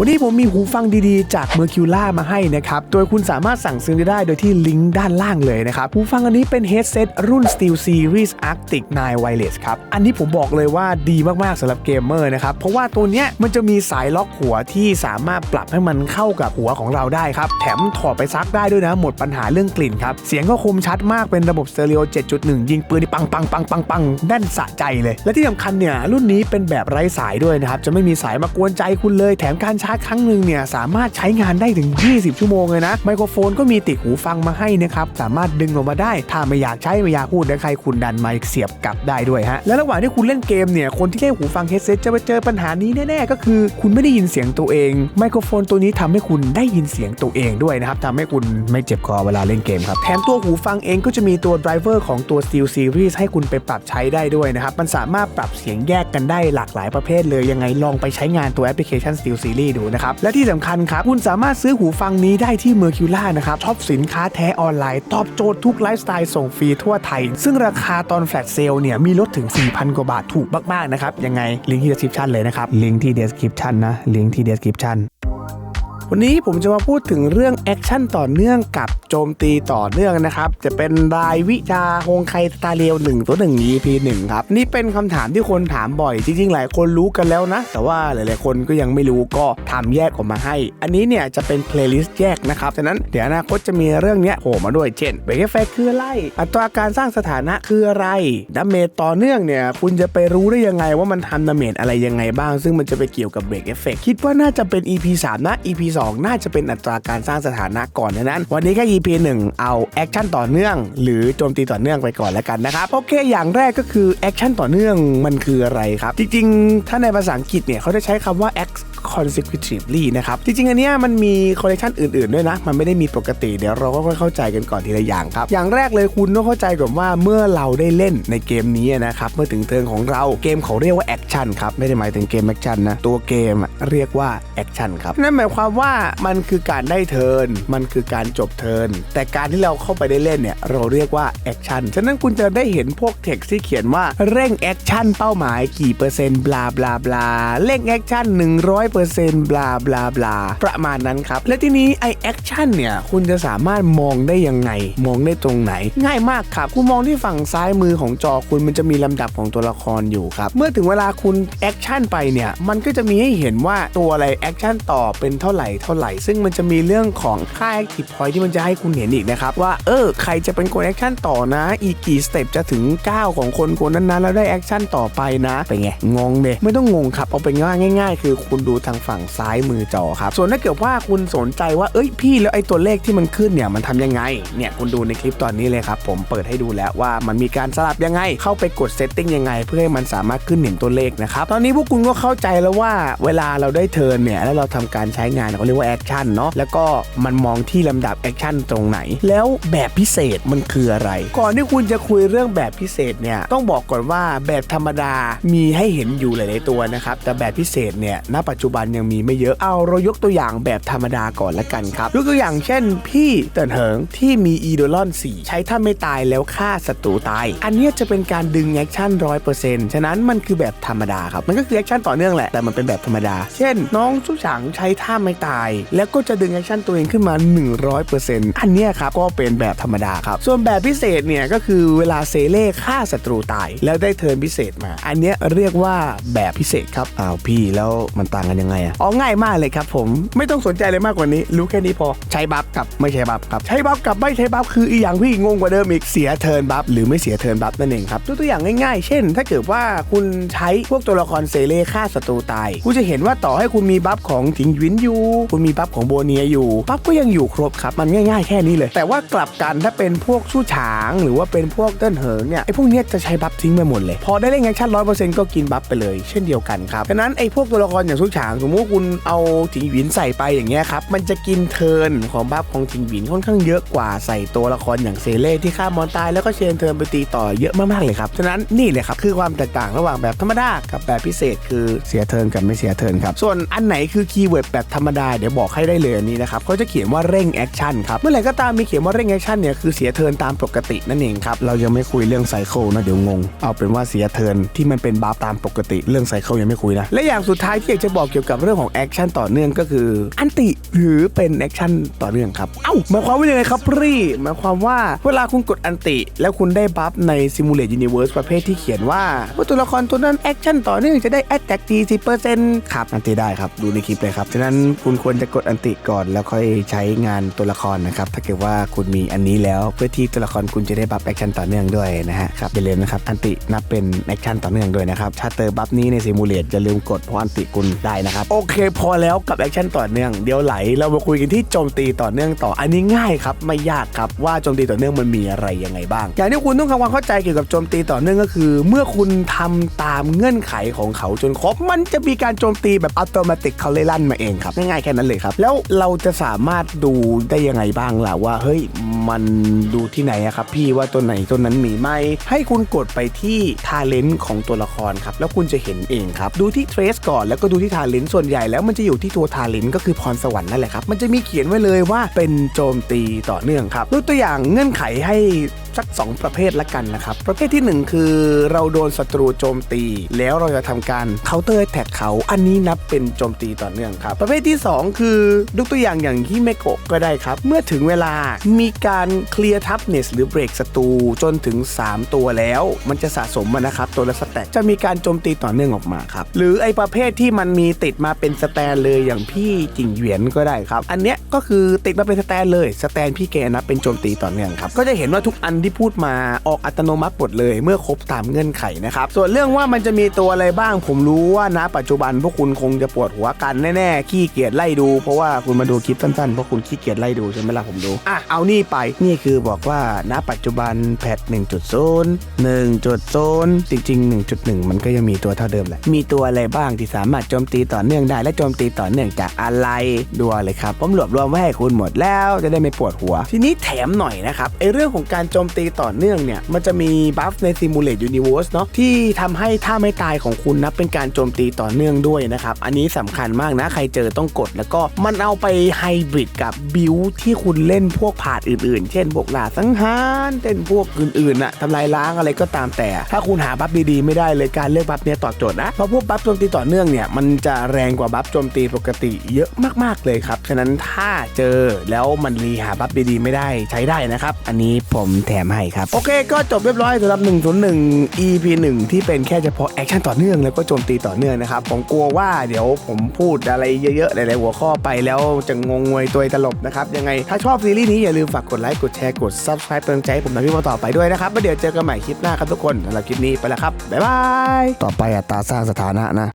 วันนี้ผมมีหูฟังดีๆ จาก Mercula มาให้นะครับ โดยคุณสามารถสั่งซื้อได้โดยที่ลิงก์ด้านล่างเลยนะครับ หูฟังอันนี้เป็น headset รุ่น Steel Series Arctic 9 Wireless ครับ อันนี้ผมบอกเลยว่าดีมากๆสำหรับเกมเมอร์นะครับ เพราะว่าตัวเนี้ยมันจะมีสายล็อกหัวที่สามารถปรับให้มันเข้ากับหัวของเราได้ครับ แถมถอดไปซักได้ด้วยนะ หมดปัญหาเรื่องกลิ่นครับ เสียงก็คมชัดมากเป็นระบบสเตอริโอ 7.1 ยิงปืนปังปังปังปังปังแน่นสะใจเลย และที่สำคัญเนี่ยรุ่นนี้เป็นแบบไร้สายด้วยนะครับจะไม่มีสายมากวนใจคุณเลยแถมการใชาร์จครั้งหนึ่งเนี่ยสามารถใช้งานได้ถึง 20 ชั่วโมงเลยนะ ไมโครโฟนก็มีติดหูฟังมาให้นะครับ สามารถดึงออกมาได้ ถ้าไม่อยากใช้ไม่อยากพูดนะใครคุณดันไมค์เสียบกลับได้ด้วยฮะ และระหว่างที่คุณเล่นเกมเนี่ยคนที่เล่นหูฟังเฮดเซ็ตจะไปเจอปัญหานี้แน่ๆก็คือ คุณไม่ได้ยินเสียงตัวเอง ไมโครโฟนตัวนี้ทำให้คุณได้ยินเสียงตัวเองด้วยนะครับทำให้คุณไม่เจ็บคอเวลาเล่นเกมครับแถมตัวหูฟังเองก็จะมีตัวไดรเวอร์ของตัว Steel Series ให้คุณไปปรับใช้ได้ด้วยนะครับมันสามารถปรับเสียงแยกกันได้หลากหลายประเภทเลยยังไงลองไปใช้งานตัวแอปพลิเคชัน Steel Series ดูนะครับ และที่สำคัญครับ คุณสามารถซื้อหูฟังนี้ได้ที่เมอร์คิวล่านะครับช็อปสินค้าแท้ออนไลน์ ตอบโจทย์ทุกไลฟ์สไตล์ส่งฟรีทั่วไทย ซึ่งราคาตอนแฟลชเซลเนี่ยมีลดถึง 4,000 กว่าบาทถูกมากๆนะครับยังไงลิงก์ที่ description เลยนะครับลิงก์ที่ description นะลิงก์ที่ description วันนี้ผมจะมาพูดถึงเรื่องแอคชั่นต่อเนื่องกับโจมตีต่อเนื่องนะครับ จะเป็นรายวิชาฮงไคสตาเรียว1ตัว1 EP 1ครับ นี่เป็นคำถามที่คนถามบ่อย จริงๆ หลายคนรู้กันแล้วนะ แต่ว่าหลายๆ คนก็ยังไม่รู้ก็ทำแยกออกมาให้ อันนี้เนี่ยจะเป็นเพลย์ลิสต์แยกนะครับ ฉะนั้นเดี๋ยวอนาคตจะมีเรื่องเนี้ยโผล่มาด้วย เช่นเบรกเอฟเฟกคืออะไร อัตราการสร้างสถานะคืออะไรดาเมจต่อเนื่องเนี่ยคุณจะไปรู้ได้ยังไงว่ามันทำดาเมจอะไรยังไงบ้าง ซึ่งมันจะไปเกี่ยวกับเบรกเอฟเฟกคิดว่าน่าจะเป็น EP 3นะ EP 2น่าจะเป็นอัตราการสร้างสถานะก่อนดังนั้น วันนี้แค่ EP 1 เอาแอคชั่นต่อเนื่อง หรือโจมตีต่อเนื่องไปก่อนแล้วกันนะครับ โอเค อย่างแรกก็คือแอคชั่นต่อเนื่องมันคืออะไรครับ จริงๆ ถ้าในภาษาอังกฤษเนี่ยเขาจะใช้คำว่า act consecutively นะครับ จริงๆ อันเนี้ยมันมีคอลเลคชันอื่นๆ ด้วยนะ มันไม่ได้มีปกติเดี๋ยวเราก็ค่อยเข้าใจกันก่อนทีละอย่างครับ อย่างแรกเลยคุณต้องเข้าใจก่อนว่าเมื่อเราได้เล่นในเกมนี้นะครับเมื่อถึงเทิร์นของเราเกมเขาเรียกว่าแอคชั่นครับไม่ได้หมายถึงเกมแอคชั่นนะตัวเกมเรียกว่าแอคชั่นครับนั่นหมายความว่ามันคือการได้เทิร์นมันคือการจบเทิร์นแต่การที่เราเข้าไปได้เล่นเนี่ยเราเรียกว่าแอคชั่นฉะนั้นคุณจะได้เห็นพวกเท็กซ์ที่เขียนว่าเร่งแอคชั่นเป้าหมายกี่เปอร์เซ็นต์บลาบลาบลาเร่งแอคชั่น100%บลาบลาบลาประมาณนั้นครับ และทีนี้ไอแอคชั่นเนี่ย คุณจะสามารถมองได้ยังไง มองได้ตรงไหน ง่ายมากครับ คุณมองที่ฝั่งซ้ายมือของจอคุณมันจะมีลำดับของตัวละครอยู่ครับ เมื่อถึงเวลาคุณแอคชั่นไปเนี่ย มันก็จะมีให้เห็นว่าตัวอะไรแอคชั่นต่อเป็นเท่าไหร่เท่าไหร่ ซึ่งมันจะมีเรื่องของค่า active point ที่มันจะให้คุณเห็นอีกนะครับว่าเออใครจะเป็นคนแอคชั่นต่อนะ อีกกี่สเต็ปจะถึง 9 ของคนคนนั้นๆแล้วได้แอคชั่นต่อไปนะเป็นไงงงเดไม่ต้องงงครับเอาเป็นง่ายง่าย ๆ คือคุณดูทางฝั่งซ้ายมือจอครับ ส่วนถ้าเกิดว่าคุณสนใจว่าเอ้ยพี่แล้วไอ้ตัวเลขที่มันขึ้นเนี่ยมันทำยังไง เนี่ยคุณดูในคลิปตอนนี้เลยครับผมเปิดให้ดูแล้วว่ามันมีการสลับยังไง เข้าไปกดเซตติ้งยังไง เพื่อให้มันสามารถขึ้นเห็นตัวเลขนะครับตอนนี้พวกคุณก็เข้าใจแล้วว่าเวลาเราได้เทิร์นเนี่ยแล้วเราทำการใช้งานเขาเรียกว่าแอคชั่นเนาะแล้วก็มันมองที่ลำดับแอคชั่นตรงไหน แล้วแบบพิเศษมันคืออะไร ก่อนที่คุณจะคุยเรื่องแบบพิเศษเนี่ยต้องบอกก่อนว่าแบบธรรมดามีให้เห็นอยู่หลาย ๆ ตัวนะครับแต่แบบพิเศษเนี่ยณปัจจุบันยังมีไม่เยอะเอาเรายกตัวอย่างแบบธรรมดาก่อนละกันครับยกตัวอย่างเช่น พี่เตินเหิงที่มีอีโดลอน 4 ใช้ถ้าไม่ตายแล้วฆ่าศัตรูตาย อันนี้จะเป็นการดึงแอคชั่นร้อยเปอร์เซ็นต์ฉะนั้นมันคือแบบธรรมดาครับ มันก็คือแอคชั่นต่อเนื่องแหละ แต่มันเป็นแบบธรรมดา เช่น น้องชุฉางใช้ท่าไม่ตาย แล้วก็จะดึงแอคชั่นตัวเองขึ้นมา 100%อันเนี้ครับก็เป็นแบบธรรมดาครับ ส่วนแบบพิเศษเนี่ยก็คือเวลาเซเล่ฆ่าศัตรูตาย แล้วได้เทิร์นพิเศษมา อันนี้เรียกว่าแบบพิเศษครับอ้าวพี่แล้วมันต่างกันยังไงอะอ๋อง่ายมากเลยครับผมไม่ต้องสนใจเลยมากกว่านี้ รู้แค่นี้พอใช้บัฟกับไม่ใช้บัฟครับใช้บัฟกับไม่ใช้บัฟคืออีกอย่างพี่งงกว่าเดิมอีกเสียเทิร์นบัฟหรือไม่เสียเทิร์นบัฟนั่นเองครับตัวอย่างง่ายๆ เช่น ถ้าเกิดว่าคุณใช้พวกตัวละครเซเล่ฆ่าศัตรูตายคุณจะเห็นว่าต่อให้คุณมีบัฟของถิงวินอยู่คุณมีบัฟของโบเนียอยู่บัฟก็ยังอยู่ครบครับมันง่าย ๆ แค่นี้เลย แต่ว่ากลับกันถ้าเป็นพวกสู้ฉางหรือว่าเป็นพวกเต้นเหิงเนี่ยไอ้พวกเนี้ยจะใช้บัฟทิ้งไปหมดเลย พอได้เล่นแอคชั่นร้อยเปอร์เซ็นต์ก็กินบัฟไปเลย เช่นเดียวกันครับดังนั้นไอ้พวกตัวละครอย่างสู้ฉางสมมติว่าคุณเอาถิงหวินใส่ไปอย่างเงี้ยครับ มันจะกินเทินของบัฟของถิงหวินค่อนข้างเยอะกว่าใส่ตัวละครอย่างเซเล่ที่ฆ่ามอนตายแล้วก็เชนเทินไปตีต่อเยอะมากๆเลยครับฉะนั้นนี่เลยครับคือความแตกต่างระหว่างแบบธรรมดากับแบบพิเศษคือเสียเทินกับไม่เสียเทินครับส่วนอันไหนคือคีย์เวิร์ดแบบธรรมดาเดี๋ยวบอกให้ได้เลยอันนี้นะครับเขาจะเขียนว่าเร่งแอคชั่นครับเมื่อไหร่ก็ตามมีเขียนว่าเร่งแอคชั่นเนี่ยคือเสียเทินตามปกตินั่นเองครับเรายังไม่คุยเรื่องไซเคิลนะเดี๋ยวงงเอาเป็นว่าเสียเทินที่มันเป็นบัฟตามปกติเรื่องไซเคิลยังไม่คุยนะและอย่างสุดท้ายที่อยากจะบอกเกี่ยวกี่ยวกับเรื่องของแอคชั่นต่อเนื่องก็คืออันติหรือเป็นแอคชั่นต่อเนื่องครับเอ้าหมายความว่ายังไงครับพี่หมายความว่าเวลาคุณกดอันติ แล้วคุณได้บัฟใน Simulate Universe ประเภทที่เขียนว่าเมื่อตัวละครตัวนั้นแอคชั่นต่อเนื่องจะได้ Attack 40%ครับอันติได้ครับ ดูในคลิปเลยครับฉะนั้นคุณควรจะกดอันติก่อนแล้วค่อยใช้งานตัวละครนะครับถ้าเกิดว่าคุณมีอันนี้แล้วเพื่อที่ตัวละครคุณจะได้บัฟแอคชั่นต่อเนื่องด้วยนะฮะครับอย่าลืมนะครับอันตินับเป็นแอคชั่นต่อเนื่องด้วยนะครับถ้าเติมบัฟนี้ในซิมูเลตอย่าลืมกดเพราะอันติคุณได้นะครับโอเค พอแล้วกับแอคชั่นต่อเนื่อง เดี๋ยวไหล เรามาคุยกันที่โจมตีต่อเนื่องต่อ อันนี้ง่ายครับ ไม่ยากครับว่าโจมตีต่อเนื่องมันมีอะไรยังไงบ้าง อย่างที่คุณต้องทำความเข้าใจเกี่ยวกับโจมตีต่อเนื่องก็คือ เมื่อคุณทำตามเงื่อนไขของเขาจนครบ มันจะมีการโจมตีแบบอัตโนมัติเขาเลยลั่นมาเองครับ ง่ายๆแค่นั้นเลยครับ แล้วเราจะสามารถดูได้ยังไงบ้างล่ะว่า เฮ้ย มันดูที่ไหนครับ พี่ว่าตัวไหนตัวนั้นมีไหม ให้คุณกดไปที่ทาเลนต์ของตัวละครครับ แล้วคุณจะเห็นเองครับ ดูที่เทรสก่อน แล้วก็ดูที่ทาเลนตส่วนใหญ่แล้วมันจะอยู่ที่ตัวทาลินก็คือพรสวรรค์นั่นแหละครับ มันจะมีเขียนไว้เลยว่าเป็นโจมตีต่อเนื่องครับยกตัวอย่างเงื่อนไขให้ สัก 2 ประเภทละกันนะครับ ประเภทที่ 1 คือเราโดนศัตรูโจมตี แล้วเราจะทำการเคาน์เตอร์แท็กเขา อันนี้นับเป็นโจมตีต่อเนื่องครับ ประเภทที่ 2 คือยกตัวอย่างอย่างที่เมโกะก็ได้ครับ เมื่อถึงเวลามีการเคลียร์ทัฟเนสหรือเบรกศัตรูจนถึง 3 ตัวแล้ว มันจะสะสมมานะครับ ตัวละสแต็กจะมีการโจมตีต่อเนื่องออกมาครับ หรือไอประเภทที่มันมีติดมาเป็นสแตนเลยอย่างพี่จิงเหวียนก็ได้ครับ อันเนี้ยก็คือติดมาเป็นสแตนเลยสแตนพี่แกนับเป็นโจมตีต่อเนื่องครับก็จะเห็นว่าทุกอันที่พูดมาออกอัตโนมัติหมดเลย เมื่อครบตามเงื่อนไขนะครับ ส่วนเรื่องว่ามันจะมีตัวอะไรบ้าง ผมรู้ว่าณปัจจุบันพวกคุณคงจะปวดหัวกันแน่ๆขี้เกียจไล่ดู เพราะว่าคุณมาดูคลิปสั้นๆเพราะคุณขี้เกียจไล่ดูใช่ไหมล่ะผมดูอะเอานี่ไปนี่คือบอกว่าณปัจจุบันแพท1.0 1.0จริงๆ 1.1 มันก็ยังมีตัวเท่าเดิมแหละมีตัวอะไรบ้างที่สามารถโจมตีต่อเนื่องได้ และโจมตีต่อเนื่องจากอะไรดูเลยครับผมรวบรวมไว้ให้คุณหมดแล้วจะได้ไม่ปวดหัว ทีนี้แถมหน่อยนะครับไอเรื่องของการโจมตีต่อเนื่องเนี่ย มันจะมีบัฟใน Simulate Universe เนาะที่ทำให้ท่าไม่ตายของคุณนับเป็นการโจมตีต่อเนื่องด้วยนะครับ อันนี้สำคัญมากนะ ใครเจอต้องกด แล้วก็มันเอาไปไฮบริดกับบิวที่คุณเล่นพวกผาดอื่นๆ เช่นพวกล่าสังหารเช่นพวกอื่นๆน่ะทำลายล้างอะไรก็ตามแต่ ถ้าคุณหาบัฟดีๆไม่ได้เลยการเลือกบัฟเนี้ยตอบโจทย์นะเพราะพวกบัฟโจมตีต่อเนื่องเนี่ยมันจะแรงกว่าบัฟโจมตีปกติเยอะมากๆเลยครับฉะนั้นถ้าเจอแล้วมันรีหาบัฟดีๆไม่ได้ใช้ได้นะครับ อันนี้ผมแถมให้ครับ โอเคก็จบเรียบร้อยสำหรับ 101 EP 1 ที่เป็นแค่เฉพาะแอคชั่นต่อเนื่องแล้วก็โจมตีต่อเนื่องนะครับ ผมกลัวว่าเดี๋ยวผมพูดอะไรเยอะๆ หลายๆ หัวข้อไปแล้วจะงงงวยตัวตลบนะครับ ยังไงถ้าชอบซีรีส์นี้อย่าลืมฝากกดไลค์กดแชร์กด Subscribe เป็นกำลังใจให้ผมทำพี่มาต่อไปด้วยนะครับแล้วเดี๋ยวเจอกันใหม่คลิปหน้าครับทุกคนสำหรับคลิปนี้ไปแล้วครับบ๊ายบายต่อไปอัตราสร้างสถานะนะ